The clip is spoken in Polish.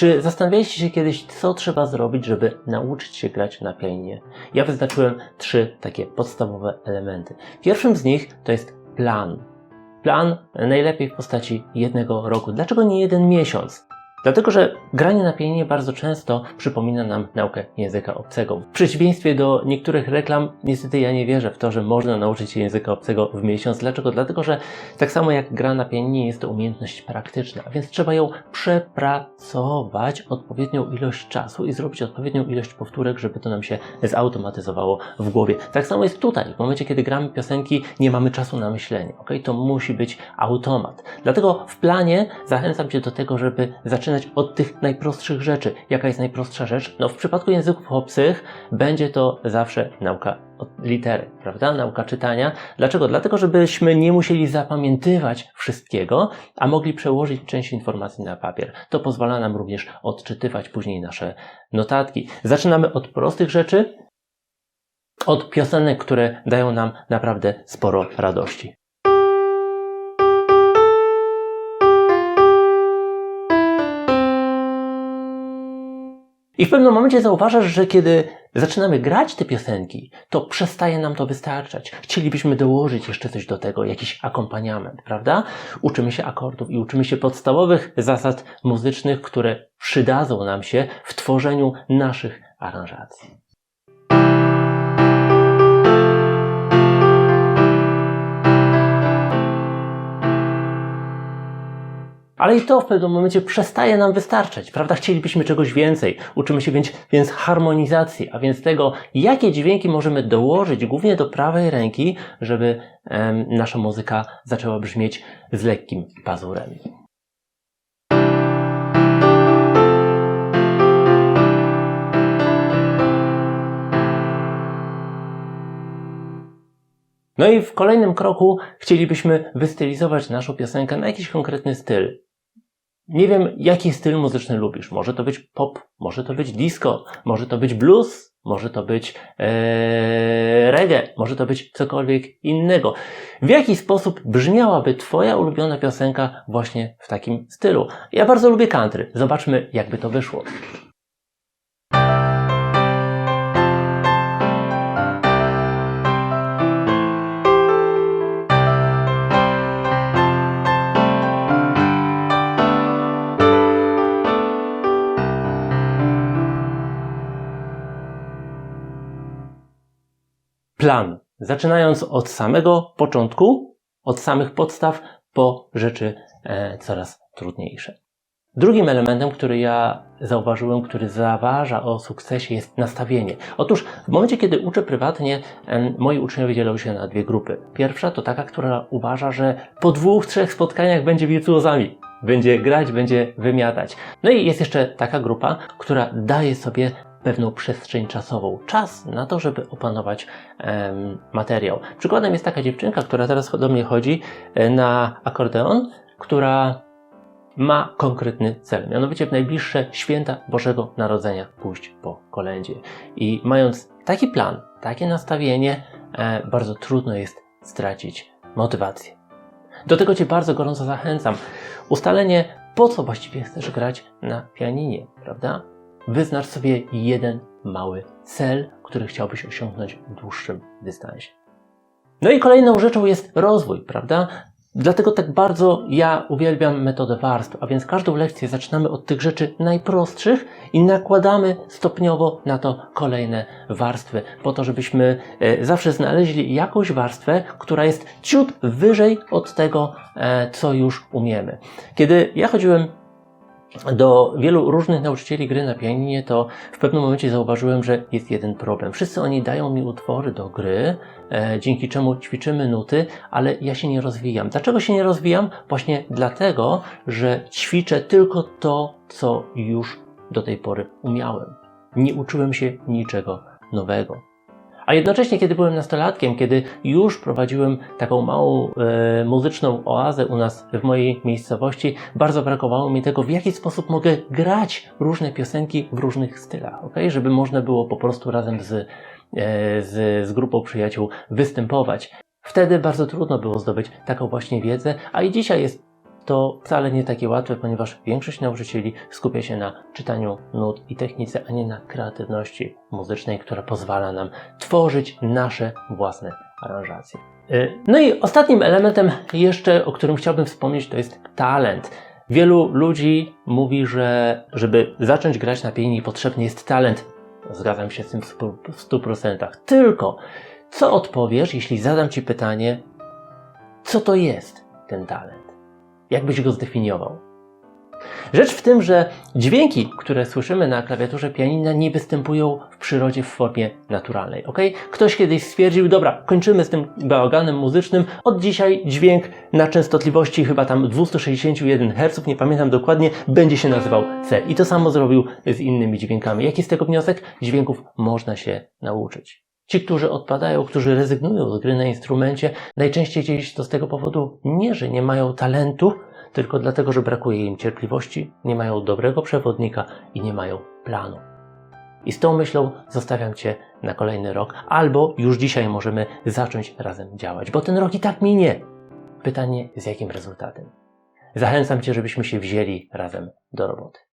Czy zastanawialiście się kiedyś, co trzeba zrobić, żeby nauczyć się grać na pianinie? Ja wyznaczyłem trzy takie podstawowe elementy. Pierwszym z nich to jest plan. Plan najlepiej w postaci jednego roku. Dlaczego nie jeden miesiąc? Dlatego, że granie na pianinie bardzo często przypomina nam naukę języka obcego. W przeciwieństwie do niektórych reklam, niestety ja nie wierzę w to, że można nauczyć się języka obcego w miesiąc. Dlaczego? Dlatego, że tak samo jak gra na pianinie jest to umiejętność praktyczna, a więc trzeba ją przepracować odpowiednią ilość czasu i zrobić odpowiednią ilość powtórek, żeby to nam się zautomatyzowało w głowie. Tak samo jest tutaj. W momencie, kiedy gramy piosenki, nie mamy czasu na myślenie. ok? To musi być automat. Dlatego w planie zachęcam Cię do tego, żeby zaczynać od tych najprostszych rzeczy. Jaka jest najprostsza rzecz? No w przypadku języków obcych będzie to zawsze nauka od litery, prawda? Nauka czytania. Dlaczego? Dlatego, żebyśmy nie musieli zapamiętywać wszystkiego, a mogli przełożyć część informacji na papier. To pozwala nam również odczytywać później nasze notatki. Zaczynamy od prostych rzeczy, od piosenek, które dają nam naprawdę sporo radości. I w pewnym momencie zauważasz, że kiedy zaczynamy grać te piosenki, to przestaje nam to wystarczać. Chcielibyśmy dołożyć jeszcze coś do tego, jakiś akompaniament, prawda? Uczymy się akordów i uczymy się podstawowych zasad muzycznych, które przydadzą nam się w tworzeniu naszych aranżacji. Ale i to w pewnym momencie przestaje nam wystarczać, prawda? Chcielibyśmy czegoś więcej. Uczymy się więc, więc harmonizacji, a więc tego, jakie dźwięki możemy dołożyć głównie do prawej ręki, żeby em, nasza muzyka zaczęła brzmieć z lekkim pazurem. No i w kolejnym kroku chcielibyśmy wystylizować naszą piosenkę na jakiś konkretny styl. Nie wiem, jaki styl muzyczny lubisz. Może to być pop, może to być disco, może to być blues, może to być ee, reggae, może to być cokolwiek innego. W jaki sposób brzmiałaby Twoja ulubiona piosenka właśnie w takim stylu? Ja bardzo lubię country. Zobaczmy, jakby to wyszło. Plan. Zaczynając od samego początku, od samych podstaw, po rzeczy e, coraz trudniejsze. Drugim elementem, który ja zauważyłem, który zaważa o sukcesie, jest nastawienie. Otóż w momencie, kiedy uczę prywatnie, em, moi uczniowie dzielą się na dwie grupy. Pierwsza to taka, która uważa, że po dwóch, trzech spotkaniach będzie wirtuozami. Będzie grać, będzie wymiatać. No i jest jeszcze taka grupa, która daje sobie pewną przestrzeń czasową, czas na to, żeby opanować em, materiał. Przykładem jest taka dziewczynka, która teraz do mnie chodzi e, na akordeon, która ma konkretny cel, mianowicie w najbliższe święta Bożego Narodzenia pójść po kolędzie. I mając taki plan, takie nastawienie, e, bardzo trudno jest stracić motywację. Do tego Cię bardzo gorąco zachęcam. Ustalenie, po co właściwie chcesz grać na pianinie, prawda? Wyznacz sobie jeden mały cel, który chciałbyś osiągnąć w dłuższym dystansie. No i kolejną rzeczą jest rozwój, prawda? Dlatego tak bardzo ja uwielbiam metodę warstw, a więc każdą lekcję zaczynamy od tych rzeczy najprostszych i nakładamy stopniowo na to kolejne warstwy, po to, żebyśmy e, zawsze znaleźli jakąś warstwę, która jest ciut wyżej od tego, e, co już umiemy. Kiedy ja chodziłem do wielu różnych nauczycieli gry na pianinie, to w pewnym momencie zauważyłem, że jest jeden problem. Wszyscy oni dają mi utwory do gry, e, dzięki czemu ćwiczymy nuty, ale ja się nie rozwijam. Dlaczego się nie rozwijam? Właśnie dlatego, że ćwiczę tylko to, co już do tej pory umiałem. Nie uczyłem się niczego nowego. A jednocześnie, kiedy byłem nastolatkiem, kiedy już prowadziłem taką małą e, muzyczną oazę u nas w mojej miejscowości, bardzo brakowało mi tego, w jaki sposób mogę grać różne piosenki w różnych stylach, ok? Żeby można było po prostu razem z, e, z, z grupą przyjaciół występować. Wtedy bardzo trudno było zdobyć taką właśnie wiedzę, a i dzisiaj jest to wcale nie takie łatwe, ponieważ większość nauczycieli skupia się na czytaniu nut i technice, a nie na kreatywności muzycznej, która pozwala nam tworzyć nasze własne aranżacje. Y, No i ostatnim elementem jeszcze, o którym chciałbym wspomnieć, to jest talent. Wielu ludzi mówi, że żeby zacząć grać na pianinie potrzebny jest talent. Zgadzam się z tym w stu- w 100%. Tylko, co odpowiesz, jeśli zadam Ci pytanie, co to jest ten talent? Jak byś go zdefiniował? Rzecz w tym, że dźwięki, które słyszymy na klawiaturze pianina, nie występują w przyrodzie w formie naturalnej. ok? Ktoś kiedyś stwierdził, dobra, kończymy z tym bałaganem muzycznym. Od dzisiaj dźwięk na częstotliwości chyba tam 261 Hz, nie pamiętam dokładnie, będzie się nazywał C. I to samo zrobił z innymi dźwiękami. Jaki z tego wniosek? Dźwięków można się nauczyć. Ci, którzy odpadają, którzy rezygnują z gry na instrumencie, najczęściej dzieje się to z tego powodu nie, że nie mają talentu, tylko dlatego, że brakuje im cierpliwości, nie mają dobrego przewodnika i nie mają planu. I z tą myślą zostawiam Cię na kolejny rok, albo już dzisiaj możemy zacząć razem działać, bo ten rok i tak minie. Pytanie, z jakim rezultatem? Zachęcam Cię, żebyśmy się wzięli razem do roboty.